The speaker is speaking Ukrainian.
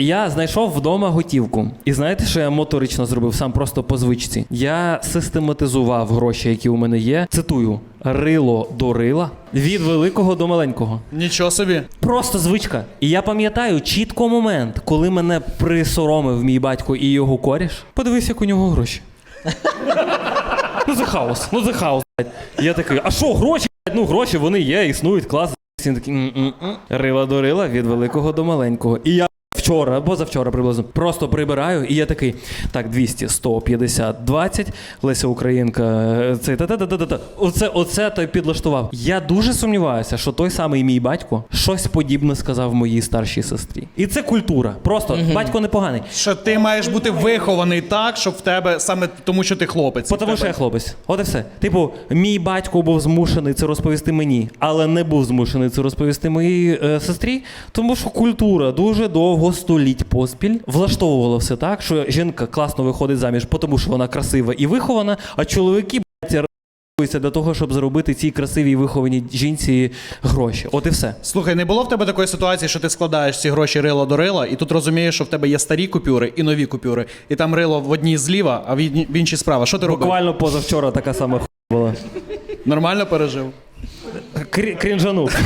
Я знайшов вдома готівку. І знаєте, що я моторично зробив сам просто по звичці? Я систематизував гроші, які у мене є. Цитую: рило до рила від великого до маленького. Нічого собі. Просто звичка. І я пам'ятаю чітко момент, коли мене присоромив мій батько і його коріш. Подивись, як у нього гроші. Ну це хаос, ну це хаос. Я такий, а що, гроші? Ну, гроші вони є, існують, клас. Рила до рила від великого до маленького. І я вчора, позавчора приблизно, просто прибираю, і я такий, так, 200, 100, 50, 20, Леся Українка, е, цей та-та-та-та-та. Оце, оце той підлаштував. Я дуже сумніваюся, що той самий мій батько щось подібне сказав моїй старшій сестрі. І це культура. Просто батько непоганий. Що ти маєш бути вихований так, щоб в тебе саме тому, що ти хлопець. Тому що я хлопець. От і все. Типу, мій батько був змушений це розповісти мені, але не був змушений це розповісти моїй е, сестрі, тому що культура дуже довго століть поспіль влаштовувала все так, що жінка класно виходить заміж, тому що вона красива і вихована, а чоловіки блядь, для того, щоб заробити цій красивій вихованій жінці гроші. От і все. Слухай, не було в тебе такої ситуації, що ти складаєш ці гроші рило до рила, і тут розумієш, що в тебе є старі купюри і нові купюри, і там рило в одній зліва, а в ін- в іншій справа. Що ти робив? Буквально позавчора така сама хуйня була. Нормально пережив? Крі- Крінжанув.